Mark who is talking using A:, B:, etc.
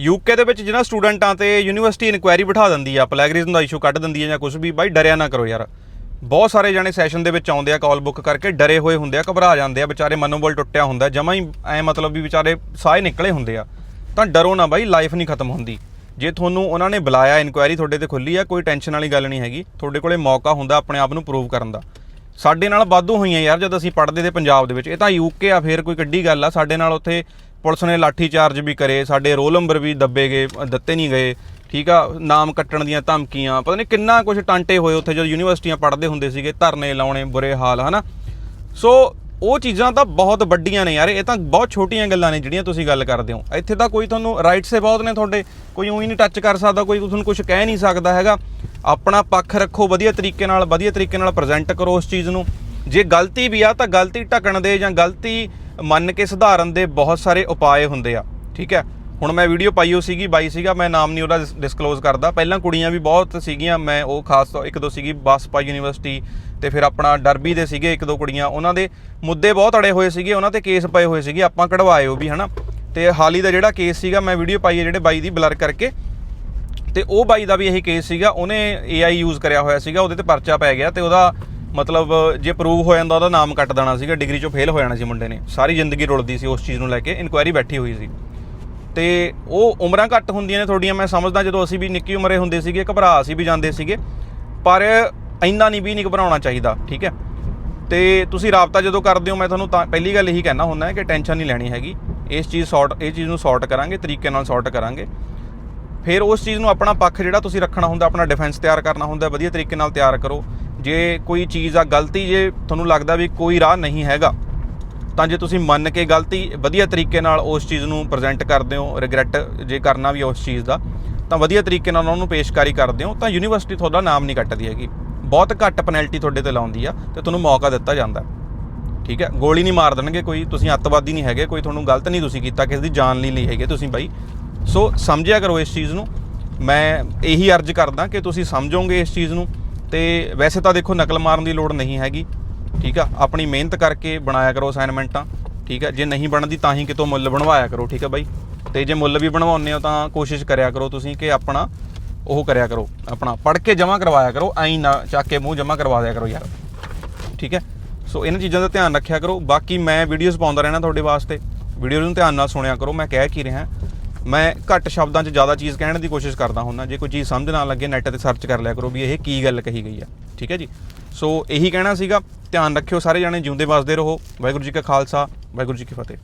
A: UK ਦੇ ਵਿੱਚ ਜਿਹਨਾਂ ਸਟੂਡੈਂਟਾਂ ਤੇ ਯੂਨੀਵਰਸਿਟੀ ਇਨਕੁਆਇਰੀ ਬਿਠਾ ਦਿੰਦੀ ਆ, ਪਲੈਗਰਿਜ਼ਮ ਦਾ ਇਸ਼ੂ ਕੱਢ ਦਿੰਦੀ ਆ ਜਾਂ ਕੁਝ ਵੀ, ਬਾਈ ਡਰਿਆ ਨਾ ਕਰੋ ਯਾਰ। ਬਹੁਤ ਸਾਰੇ ਜਾਣੇ ਸੈਸ਼ਨ ਦੇ ਵਿੱਚ ਆਉਂਦੇ ਆ ਕਾਲ ਬੁੱਕ ਕਰਕੇ ਡਰੇ ਹੋਏ ਹੁੰਦੇ ਆ, ਘਬਰਾ ਜਾਂਦੇ ਆ, ਵਿਚਾਰੇ ਮਨੋਬਲ ਟੁੱਟਿਆ ਹੁੰਦਾ, ਜਮਾ ਹੀ ਐ ਮਤਲਬ ਵੀ ਵਿਚਾਰੇ ਸਾਹ ਨਿਕਲੇ ਹੁੰਦੇ ਆ। ਤਾਂ ਡਰੋ ਨਾ ਬਾਈ ਲਾਈਫ ਨਹੀਂ ਖਤਮ ਹੁੰਦੀ। ਜੇ ਤੁਹਾਨੂੰ ਉਹਨਾਂ ਨੇ ਬੁਲਾਇਆ ਇਨਕੁਆਇਰੀ ਤੁਹਾਡੇ ਤੇ ਖੁੱਲੀ ਆ, ਕੋਈ ਟੈਨਸ਼ਨ ਵਾਲੀ ਗੱਲ ਨਹੀਂ ਹੈਗੀ। ਤੁਹਾਡੇ ਕੋਲੇ ਮੌਕਾ ਹੁੰਦਾ ਆਪਣੇ ਆਪ ਨੂੰ ਪ੍ਰੂਵ ਕਰਨ ਦਾ। ਸਾਡੇ ਨਾਲ ਵਾਧੂ ਹੋਈਆਂ ਯਾਰ ਜਦ ਅਸੀਂ ਪੜ੍ਹਦੇ ਤੇ ਪੰਜਾਬ ਦੇ ਵਿੱਚ। ਇਹ ਤਾਂ ਯੂਕੇ ਆ, ਫੇਰ ਕੋਈ ਕੱਢੀ ਗੱਲ ਆ। ਸਾਡੇ ਨਾਲ ਉੱਥੇ ਪੁਲਿਸ ਨੇ ਲਾਠੀ ਚਾਰਜ ਵੀ ਕਰੇ, ਸਾਡੇ ਰੋਲ ਨੰਬਰ ਵੀ ਦੱਬੇ ਗਏ ਦਿੱਤੇ ਨਹੀਂ ਗਏ, ਠੀਕ ਆ? ਨਾਮ ਕੱਟਣ ਦੀਆਂ ਧਮਕੀਆਂ, ਪਤਾ ਨਹੀਂ ਕਿੰਨਾ ਕੁਝ ਟਾਂਟੇ ਹੋਏ ਉੱਥੇ ਜਦੋਂ ਯੂਨੀਵਰਸਿਟੀਆਂ ਪੜ੍ਹਦੇ ਹੁੰਦੇ ਸੀਗੇ, ਧਰਨੇ ਲਾਉਣੇ, ਬੁਰੇ ਹਾਲ, ਹਨਾ? ਸੋ ਉਹ ਚੀਜ਼ਾਂ ਤਾਂ ਬਹੁਤ ਵੱਡੀਆਂ ਨੇ ਯਾਰ, ਇਹ ਤਾਂ ਬਹੁਤ ਛੋਟੀਆਂ ਗੱਲਾਂ ਨੇ ਜਿਹੜੀਆਂ ਤੁਸੀਂ ਗੱਲ ਕਰਦੇ ਹੋ। ਇੱਥੇ ਤਾਂ ਕੋਈ ਤੁਹਾਨੂੰ ਰਾਈਟਸ ਏ ਬਹੁਤ ਨੇ ਤੁਹਾਡੇ, ਕੋਈ ਉਹੀ ਨਹੀਂ ਟੱਚ ਕਰ ਸਕਦਾ, ਕੋਈ ਤੁਹਾਨੂੰ ਕੁਝ ਕਹਿ ਨਹੀਂ ਸਕਦਾ ਹੈਗਾ। ਆਪਣਾ ਪੱਖ ਰੱਖੋ, ਵਧੀਆ ਤਰੀਕੇ ਨਾਲ, ਵਧੀਆ ਤਰੀਕੇ ਨਾਲ ਪ੍ਰੈਜ਼ੈਂਟ ਕਰੋ ਉਸ ਚੀਜ਼ ਨੂੰ। ਜੇ ਗਲਤੀ ਵੀ ਆ, ਤਾਂ ਗਲਤੀ ਢਕਣ ਦੇ ਜਾਂ ਗਲਤੀ ਮੰਨ ਕੇ ਸੁਧਾਰਨ ਦੇ ਬਹੁਤ ਸਾਰੇ ਉਪਾਏ ਹੁੰਦੇ ਆ। ਠੀਕ ਹੈ? ਹੁਣ ਮੈਂ ਵੀਡੀਓ ਪਾਈ ਹੋ ਸੀਗੀ, ਬਾਈ ਸੀਗਾ, ਮੈਂ ਨਾਮ ਨਹੀਂ ਉਹਦਾ ਡਿਸਕਲੋਜ਼ ਕਰਦਾ। ਪਹਿਲਾਂ ਕੁੜੀਆਂ ਵੀ ਬਹੁਤ ਸੀਗੀਆਂ, ਮੈਂ ਉਹ ਖਾਸ ਤੌਰ ਇੱਕ ਦੋ ਸੀਗੀ ਬਾਸਪਾ ਯੂਨੀਵਰਸਿਟੀ ਤੇ ਫਿਰ ਆਪਣਾ ਡਰਬੀ ਦੇ ਸੀਗੇ ਇੱਕ ਦੋ ਕੁੜੀਆਂ। ਉਹਨਾਂ ਦੇ ਮੁੱਦੇ ਬਹੁਤ ਅੜੇ ਹੋਏ ਸੀਗੇ, ਉਹਨਾਂ ਤੇ ਕੇਸ ਪਏ ਹੋਏ ਸੀਗੇ, ਆਪਾਂ ਕਢਵਾਏ ਉਹ ਵੀ, ਹਨਾ? ਤੇ ਹਾਲੀ ਦਾ ਜਿਹੜਾ ਕੇਸ ਸੀਗਾ, ਮੈਂ ਵੀਡੀਓ ਪਾਈ ਹੈ ਜਿਹੜੇ ਬਾਈ ਦੀ ਬਲਰ ਕਰਕੇ। ਤੇ ਉਹ ਬਾਈ ਦਾ ਵੀ ਇਹੀ ਕੇਸ ਸੀਗਾ, ਉਹਨੇ AI ਯੂਜ਼ ਕਰਿਆ ਹੋਇਆ ਸੀਗਾ, ਉਹਦੇ ਤੇ ਪਰਚਾ ਪੈ ਗਿਆ ਤੇ ਉਹਦਾ ਮਤਲਬ ਜੇ ਪ੍ਰੂਵ ਹੋ ਜਾਂਦਾ ਉਹਦਾ ਨਾਮ ਕੱਟ ਦੇਣਾ ਸੀਗਾ ਡਿਗਰੀ ਚੋਂ ਫੇਲ ਹੋ ਜਾਣਾ ਸੀ ਮੁੰਡੇ ਨੇ। ਸਾਰੀ ਜ਼ਿੰਦਗੀ ਰੁਲਦੀ ਸੀ ਉਸ ਚੀਜ਼ ਨੂੰ ਲੈ ਕੇ ਇਨਕੁਆਇਰੀ ਬੈਠੀ ਹੋਈ ਸੀ। ਤੇ ਉਹ ਉਮਰਾਂ ਘੱਟ ਹੁੰਦੀਆਂ ਨੇ ਤੁਹਾਡੀਆਂ, ਮੈਂ ਸਮਝਦਾ ਜਦੋਂ ਅਸੀਂ ਵੀ ਨਿੱਕੀ ਉਮਰੇ ਹੁੰਦੇ ਸੀਗੇ, ਘਬਰਾ ਅਸੀਂ ਵੀ ਜਾਂਦੇ ਸੀਗੇ, ਪਰ ਇੰਨਾ ਨਹੀਂ ਵੀ ਨਹੀਂ ਘਬਰਾਉਣਾ ਚਾਹੀਦਾ, ਠੀਕ ਹੈ? ਤੇ ਤੁਸੀਂ ਰਾਬਤਾ ਜਦੋਂ ਕਰਦੇ ਹੋ, ਮੈਂ ਤੁਹਾਨੂੰ ਤਾਂ ਪਹਿਲੀ ਗੱਲ ਇਹੀ ਕਹਿਣਾ ਹੁੰਦਾ ਹੈ ਕਿ ਟੈਨਸ਼ਨ ਨਹੀਂ ਲੈਣੀ ਹੈਗੀ। ਇਸ ਚੀਜ਼ ਸੌਰਟ ਇਹ ਚੀਜ਼ ਨੂੰ ਸੌਰਟ ਕਰਾਂਗੇ, ਤਰੀਕੇ ਨਾਲ ਸੌਰਟ ਕਰਾਂਗੇ। ਫਿਰ ਉਸ ਚੀਜ਼ ਨੂੰ ਆਪਣਾ ਪੱਖ ਜਿਹੜਾ ਤੁਸੀਂ ਰੱਖਣਾ ਹੁੰਦਾ, ਆਪਣਾ ਡਿਫੈਂਸ ਤਿਆਰ ਕਰਨਾ ਹੁੰਦਾ, ਵਧੀਆ ਤਰੀਕੇ ਨਾਲ ਤਿਆਰ ਕਰੋ। ਜੇ ਕੋਈ ਚੀਜ਼ ਆ ਗਲਤੀ, ਜੇ ਤੁਹਾਨੂੰ ਲੱਗਦਾ ਵੀ ਕੋਈ ਰਾਹ ਨਹੀਂ ਹੈਗਾ, ਤਾਂ ਜੇ ਤੁਸੀਂ ਮੰਨ ਕੇ ਗਲਤੀ, ਵਧੀਆ ਤਰੀਕੇ ਨਾਲ ਉਸ ਚੀਜ਼ ਨੂੰ ਪ੍ਰੈਜ਼ੈਂਟ ਕਰਦੇ ਹੋ ਰਿਗਰੈਟ ਜੇ ਕਰਨਾ ਵੀ ਉਸ ਚੀਜ਼ ਦਾ, ਤਾਂ ਵਧੀਆ ਤਰੀਕੇ ਨਾਲ ਉਹਨਾਂ ਨੂੰ ਪੇਸ਼ਕਾਰੀ ਕਰਦੇ ਹੋ, ਤਾਂ ਯੂਨੀਵਰਸਿਟੀ ਤੁਹਾਡਾ ਨਾਮ ਨਹੀਂ ਕੱਟਦੀ ਹੈਗੀ। ਬਹੁਤ ਘੱਟ ਪੈਨਲਟੀ ਤੁਹਾਡੇ ਤੇ ਲਾਉਂਦੀ ਆ ਤੇ ਤੁਹਾਨੂੰ ਮੌਕਾ ਦਿੱਤਾ ਜਾਂਦਾ। ਠੀਕ ਹੈ? ਗੋਲੀ ਨਹੀਂ ਮਾਰ ਦੇਣਗੇ ਕੋਈ, ਤੁਸੀਂ ਅੱਤਵਾਦੀ ਨਹੀਂ ਹੈਗੇ, ਕੋਈ ਤੁਹਾਨੂੰ ਗਲਤ ਨਹੀਂ ਤੁਸੀਂ ਕੀਤਾ, ਕਿਸੇ ਦੀ ਜਾਨ ਲਈ ਲਈ ਹੈਗੇ ਤੁਸੀਂ ਬਾਈ। ਸੋ ਸਮਝਿਆ ਕਰੋ ਇਸ ਚੀਜ਼ ਨੂੰ। ਮੈਂ ਇਹੀ ਅਰਜ਼ ਕਰਦਾ ਕਿ ਤੁਸੀਂ ਸਮਝੋਗੇ ਇਸ ਚੀਜ਼ ਨੂੰ ਤੇ ਵੈਸੇ ਤਾਂ ਦੇਖੋ ਨਕਲ ਮਾਰਨ ਦੀ ਲੋੜ ਨਹੀਂ ਹੈਗੀ, ਠੀਕ ਆ? ਆਪਣੀ ਮਿਹਨਤ ਕਰਕੇ ਬਣਾਇਆ ਕਰੋ ਅਸਾਈਨਮੈਂਟਾਂ ਠੀਕ ਆ? ਜੇ ਨਹੀਂ ਬਣਦੀ ਤਾਂ ਹੀ ਕਿਤੋਂ ਮੁੱਲ ਬਣਵਾਇਆ ਕਰੋ, ਠੀਕ ਆ ਬਾਈ? ਤੇ ਜੇ ਮੁੱਲ ਵੀ ਬਣਵਾਉਂਦੇ ਹੋ ਤਾਂ ਕੋਸ਼ਿਸ਼ ਕਰਿਆ ਕਰੋ ਤੁਸੀਂ ਕਿ ਆਪਣਾ ਉਹ ਕਰਿਆ ਕਰੋ, ਆਪਣਾ ਪੜ੍ਹ ਕੇ ਜਮ੍ਹਾਂ ਕਰਵਾਇਆ ਕਰੋ, ਐਂ ਨਾ ਚੱਕ ਕੇ ਮੂੰਹ ਜਮ੍ਹਾਂ ਕਰਵਾ ਦਿਆ ਕਰੋ ਯਾਰ, ਠੀਕ ਹੈ? ਸੋ ਇਹਨਾਂ ਚੀਜ਼ਾਂ ਦਾ ਧਿਆਨ ਰੱਖਿਆ ਕਰੋ। ਬਾਕੀ ਮੈਂ ਵੀਡੀਓਜ਼ ਪਾਉਂਦਾ ਰਹਿਣਾ ਤੁਹਾਡੇ ਵਾਸਤੇ। ਵੀਡੀਓ ਨੂੰ ਧਿਆਨ ਨਾਲ ਸੁਣਿਆ ਕਰੋ, ਮੈਂ ਕਹਿ ਕੀ ਰਿਹਾ। ਮੈਂ ਘੱਟ ਸ਼ਬਦਾਂ 'ਚ ਜ਼ਿਆਦਾ ਚੀਜ਼ ਕਹਿਣ ਦੀ ਕੋਸ਼ਿਸ਼ ਕਰਦਾ ਹੁੰਦਾ। ਜੇ ਕੋਈ ਚੀਜ਼ ਸਮਝ ਨਾ ਲੱਗੇ ਨੈਟ ਤੇ ਸਰਚ ਕਰ ਲਿਆ ਕਰੋ ਵੀ ਇਹ ਕੀ ਗੱਲ ਕਹੀ ਗਈ ਆ। ਠੀਕ ਹੈ ਜੀ? ਸੋ ਇਹੀ ਕਹਿਣਾ ਸੀਗਾ। ਧਿਆਨ ਰੱਖਿਓ, ਸਾਰੇ ਜਾਣੇ ਜਿਉਂਦੇ ਵੱਸਦੇ ਰਹੋ। ਵਾਹਿਗੁਰੂ ਜੀ ਕਾ ਖਾਲਸਾ, ਵਾਹਿਗੁਰੂ ਜੀ ਕੀ ਫਤਿਹ।